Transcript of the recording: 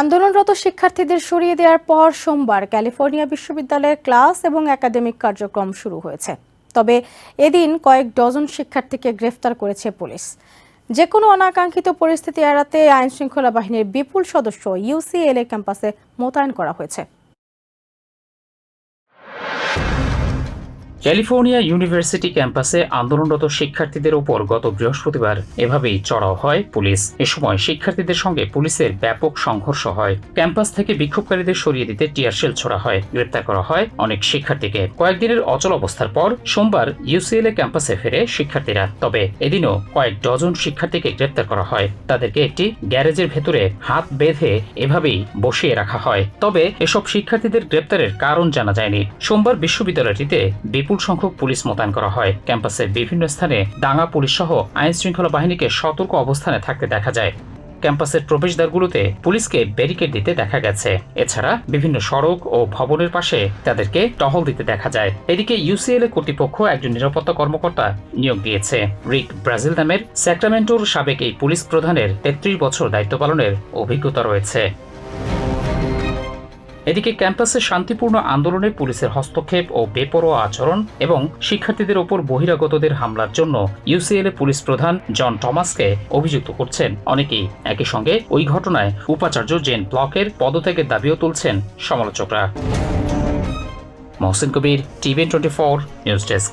আন্দোলনরত শিক্ষার্থীদের সরিয়ে দেওয়ার পর সোমবার ক্যালিফোর্নিয়া বিশ্ববিদ্যালয়ের ক্লাস এবং একাডেমিক কার্যক্রম শুরু হয়েছে। তবে এদিন কয়েক ডজন শিক্ষার্থীকে গ্রেফতার করেছে পুলিশ। যে কোনো অনাকাঙ্ক্ষিত পরিস্থিতি এড়াতে আইনশৃঙ্খলা বাহিনীর বিপুল সদস্য ইউসিএলএ ক্যাম্পাসে মোতায়েন করা হয়েছে। ক্যালিফোর্নিয়া ইউনিভার্সিটি ক্যাম্পাসে আন্দোলনরত শিক্ষার্থীদের ওপর গত বৃহস্পতিবার এভাবেই চড়াও হয় পুলিশ। এ সময় শিক্ষার্থীদের সঙ্গে পুলিশের ব্যাপক সংঘর্ষ হয়। ক্যাম্পাস থেকে বিক্ষোভকারীদের সরিয়ে দিতে টিয়ারশেল ছোড়া হয়। গ্রেপ্তার করা হয় অনেক শিক্ষার্থীকে। কয়েকদিনের অচল অবস্থার পর সোমবার ইউসিএলএ ক্যাম্পাসে ফেরে শিক্ষার্থীরা। তবে এদিনও কয়েক ডজন শিক্ষার্থীকে গ্রেপ্তার করা হয়। তাদেরকে একটি গ্যারেজের ভেতরে হাত বেঁধে এভাবেই বসিয়ে রাখা হয়। তবে এসব শিক্ষার্থীদের গ্রেপ্তারের কারণ জানা যায়নি। সোমবার বিশ্ববিদ্যালয়টিতে বিপুল সংখ্যক পুলিশ মোতায়েন করা হয়। ক্যাম্পাসের বিভিন্ন স্থানে দাঙ্গা পুলিশ সহ আইন শৃঙ্খলা বাহিনীকে সতর্ক অবস্থানে থাকতে দেখা যায়। ক্যাম্পাসের প্রবেশদ্বারগুলোতে পুলিশকে ব্যারিকেড দিতে দেখা গেছে। এছাড়া বিভিন্ন সড়ক ও ভবনের পাশে তাদেরকে টহল দিতে দেখা যায়। এদিকে ইউসিএলএ কর্তৃপক্ষ একজন নিরাপত্তা কর্মকর্তা নিয়োগ দিয়েছে। রিক ব্রাজিল নামের স্যাক্রামেন্টোর সাবেক এই পুলিশ প্রধানের তেত্রিশ বছর দায়িত্ব পালনের অভিজ্ঞতা রয়েছে। এদিকে ক্যাম্পাসে শান্তিপূর্ণ আন্দোলনে পুলিশের হস্তক্ষেপ ও বেপরোয়া আচরণ এবং শিক্ষার্থীদের ওপর বহিরাগতদের হামলার জন্য ইউসিএলএ পুলিশ প্রধান জন টমাসকে অভিযুক্ত করছেন। অনেকেই একই সঙ্গে ওই ঘটনায় উপাচার্য জেন ব্লকের পদত্যাগের দাবিও তুলছেন সমালোচকরা। Mohsin Kabir, TV twenty four news desk.